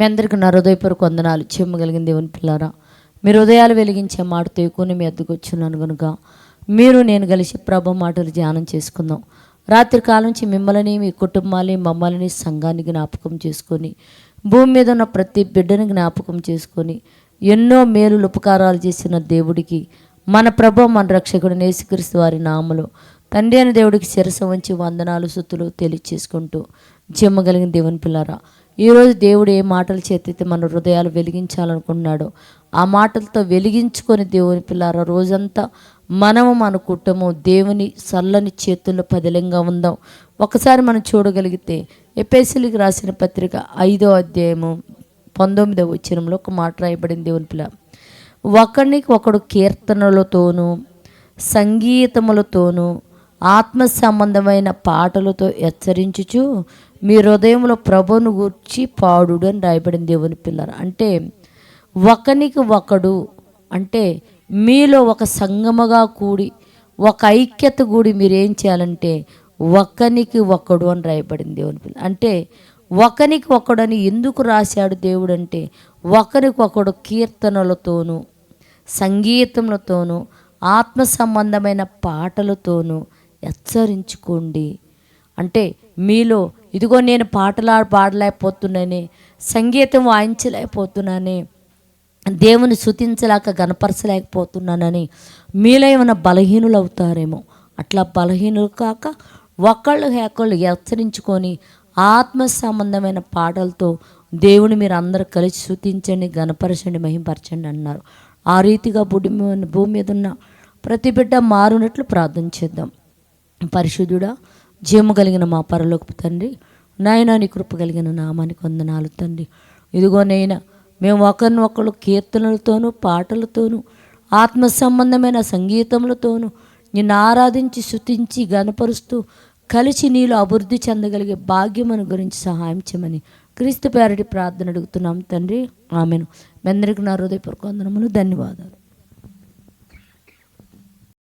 మీ అందరికీ నా హృదయపూర్వక వందనాలు. చెమ్మగలిగిన దేవుని పిల్లారా మీరు హృదయాలు వెలిగించే మాటతో ఎక్కువని మీ అద్దకు వచ్చున్నాను కనుక మీరు నేను కలిసి ప్రభు మాటలు ధ్యానం చేసుకుందాం. రాత్రి కాలం నుంచి మిమ్మల్ని మీ కుటుంబాన్ని మమ్మల్ని సంఘాన్ని జ్ఞాపకం చేసుకొని భూమి మీద ఉన్న ప్రతి బిడ్డని జ్ఞాపకం చేసుకొని ఎన్నో మేలు ఉపకారాలు చేసిన దేవుడికి మన ప్రభ మన రక్షకుడు నేసుక్రీస్తు వారి నామలు తండ్రి అయిన దేవుడికి శిరస వంచి వందనాలు సుత్తులు తెలియచేసుకుంటూ జమ్మగలిగిన దేవుని పిల్లరా ఈరోజు దేవుడు ఏ మాటలు చేతితే మన హృదయాలు వెలిగించాలనుకున్నాడో ఆ మాటలతో వెలిగించుకొని దేవుని పిల్లారా రోజంతా మనము మన కుటుంబం దేవుని చల్లని చేతుల్లో పదిలంగా ఉందాం. ఒకసారి మనం చూడగలిగితే ఎపేసిలికి రాసిన పత్రిక ఐదో అధ్యాయము పంతొమ్మిదవ వచనంలో ఒక మాట రాయబడింది దేవుని పిల్ల. ఒకరికి ఒకడు కీర్తనలతోనూ సంగీతములతోనూ ఆత్మ సంబంధమైన పాటలతో హెచ్చరించుచు మీ హృదయంలో ప్రభును గూర్చి పాడుడు అని రాయబడింది దేవుని పిల్లలు. అంటే ఒకనికి ఒకడు అంటే మీలో ఒక సంగమగా కూడి ఒక ఐక్యత కూడి మీరు ఏం చేయాలంటే ఒకనికి ఒకడు అని రాయబడింది దేవుని పిల్ల అంటే ఒకనికి ఒకడని ఎందుకు రాశాడు దేవుడు అంటే ఒకరికి ఒకడు కీర్తనలతోనూ సంగీతములతోనూ ఆత్మ సంబంధమైన పాటలతోనూ హెచ్చరించుకోండి. అంటే మీలో ఇదిగో నేను పాటలా పాడలేకపోతున్నాని సంగీతం వాయించలేకపోతున్నాని దేవుని శుతించలేక గనపరచలేకపోతున్నానని మీలో ఏమైనా బలహీనులు అవుతారేమో అట్లా బలహీనులు కాక ఒకళ్ళు హేకళ్ళు హెచ్చరించుకొని ఆత్మ సంబంధమైన పాటలతో దేవుని మీరు అందరు కలిసి శుతించండి గనపరచండి మహింపరచండి అన్నారు. ఆ రీతిగా భూమి భూమి మీద ఉన్న ప్రతి బిడ్డ మారునట్లు ప్రార్థన చేద్దాం. పరిశుద్ధుడా జీవము కలిగిన మా పరలోకపు తండ్రి నాయన నీ కృప కలిగిన నామానికి వందనాలు తండ్రి. ఇదిగో నైనా మేము ఒకరిని ఒకరు కీర్తనలతోనూ పాటలతోనూ ఆత్మ సంబంధమైన సంగీతములతోనూ నిన్ను ఆరాధించి శుతించి గనపరుస్తూ కలిసి నీలో అభివృద్ధి చెందగలిగే భాగ్యమును గురించి సహాయం చేయమని క్రీస్తు పేరటి ప్రార్థన అడుగుతున్నాం తండ్రి. ఆమెను. మీ అందరికీ నా హృదయపూర్వక వందనములు ధన్యవాదాలు.